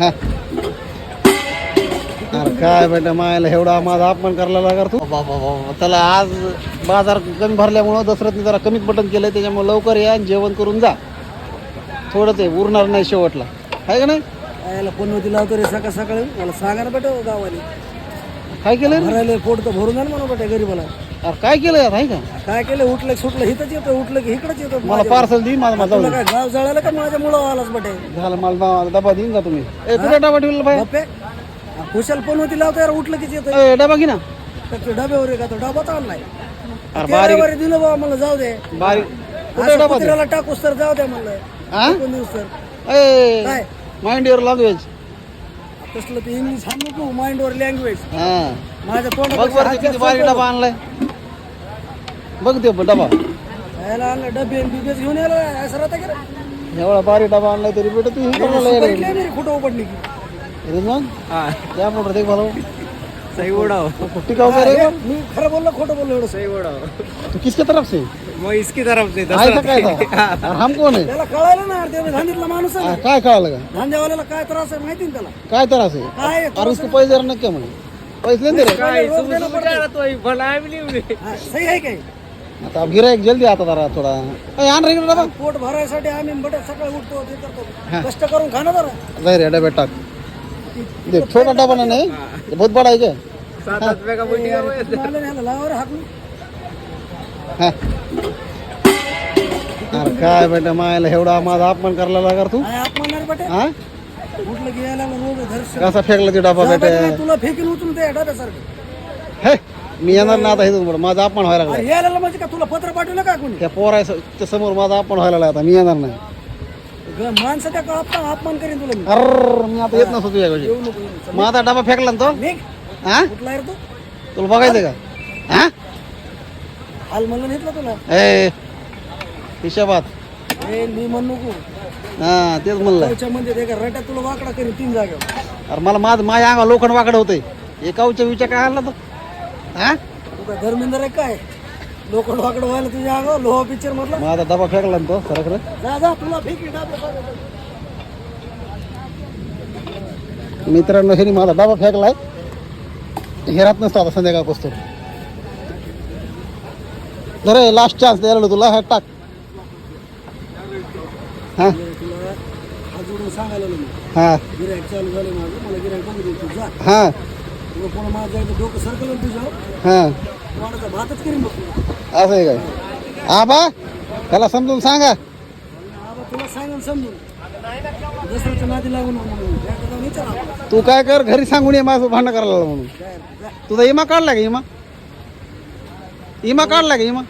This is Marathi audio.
हा. अरे काय बेटा मायला एवढा माझा अपमान करायला लागा रे तू? बाबा बाबा त्याला आज बाजार कमी भरल्यामुळं दसऱ्यातनी जरा कमीच बटन केलंय त्याच्यामुळे लवकर या आणि जेवण करून जा. थोडं ते उरणार नाही शेवटला. आहे का नाही? याला पनवती लावतो रे सकाळ सकाळी. मला सांगा ना बेटा गावाने काय केलं रे? भरायला पोट तर भरून जा ना म्हणा बेटा गरीबाला. अरे काय केलं यार आहे का? काय केलं उठलं की सुटलं हिथंच येतं उठलं की इकडंच येतं मला माझ्या- पार्सल देईन माझा माझा तुला काय गाव जळालं का माझ्या मुळं आलाच बेटे? झालं मला डबा- डबा देईन का तुम्ही. ए कुठे डबा ठेवला बाहेर? बापे खुशाल पनवती लावतो यार उठलं की येतं ए, डबा घे ना. डब्यावर आहे का तो? डबा तर आणलाय. अरे बारीक दिलं बाबा मला जाऊ दे. बारीक कुठे असं डबा दे? कुत्र्याला टाकूस तर जाऊ द्या म्हणलं. हा दिवस तर. ए काय? माइंड युअर लँग्वेज तसलं ते इंग्लिश हा नको माइंडवर लँग्वेज हा. माझ्या बघ तोंडात बरं ते किती भारी डबा आणलाय. बघ ते डबा. यायला आणलं डबे बिबेच घेऊन यायला असं राहता? एवढा भारी डबा आणलाय तरी बेटा तू हे कुठं उपडली की. बोल रहे देख भालो. सही रे हे, मी खरं बोललो खोटं बोललो एवढं. सही उड़ाओ तू किसके तरफ से इसकी तरफ से आहे का काय था और हम कोण आहे? त्याला कळायला ना ते धांदीतला माणूस आहे. हा, ना. काय कळालं का? काय त्रास आहे माहिती ना त्याला? काय त्रास आहे? काय अरे इसको पैसे देणार नक्की म्हणे. पैसे नाही दे रे काय रोज सुबह देना सुबह जा रहा तो भला भी नहीं. हुए हा, सही आहे काय आता गिरायक जल्दी आता जरा थोडा. ए, आण रे इकडे डबा पोट भरायसाठी आम्ही बटे सकाळी उठतो ते करतो. कष्ट करून खाणं जरा. जाय रे डब्यात टाक. देख छोटा डबा नाही बहुत बड़ा है क्या सात आठ रुपए का बोटी वो लावा रे हाकून. अरे काय बेटा मायला एवढा माझा अपमान करायला लागा रे तू? काय अपमानणार बटे? हा? उठलं की यायला रोज धरशील? कसा फेकला ते डबा बेटा? तुला फेकीन उचलून ते डब्यासारखं. हे मी येणार ना आता पुढं. माझा अपमान व्हायला लागला. यायला म्हणजे का तुला पत्र पाठवलं का कोणी? त्या पोराच्या समोर माझा अपमान व्हायला लागला आता. मी येणार नाही. माणसं त्या काळात अपमान करीन तुला मी? अर मी आता येत नसतो तुझ्या नको. माझा डबा फेकला ना तो? हा? कुठला तू? तुला बघायचं का? हा? हाल म्हणलं घेतलं तुला? ए हिशोबात ए मी म्हण नको. हा तेच म्हणलं. गावच्या मध्ये ते रट्यात तुला वाकडा करीन तीन जागेवर अरे मला माझं माझ्या अंगा लोखंड वाकडं होतंय. एकावच्या विचार काय आणला तो हा? तू काय धर्मेंद्र आहे काय? लोक वाकडं व्हायला तुझ्या अंगावर? लोहा पिक्चर मधला? माझा डबा फेकला ना तो सर खरं. जा जा तुला फेकी डाबे मित्रांनो ह्यानी माझा डबा फेकलाय. हेरात नसतो आता संध्याकाळ पोचतो अरे लास्ट चान्स द्यायला तुला हा टाक. हा? हा. हा. हा. असं आहे काय? आबा त्याला समजून सांगा. तू काय कर घरी सांगून ये माझं भांडण करायला म्हणून. तुझा इमा काढला का इमा? इमा काढला का इमा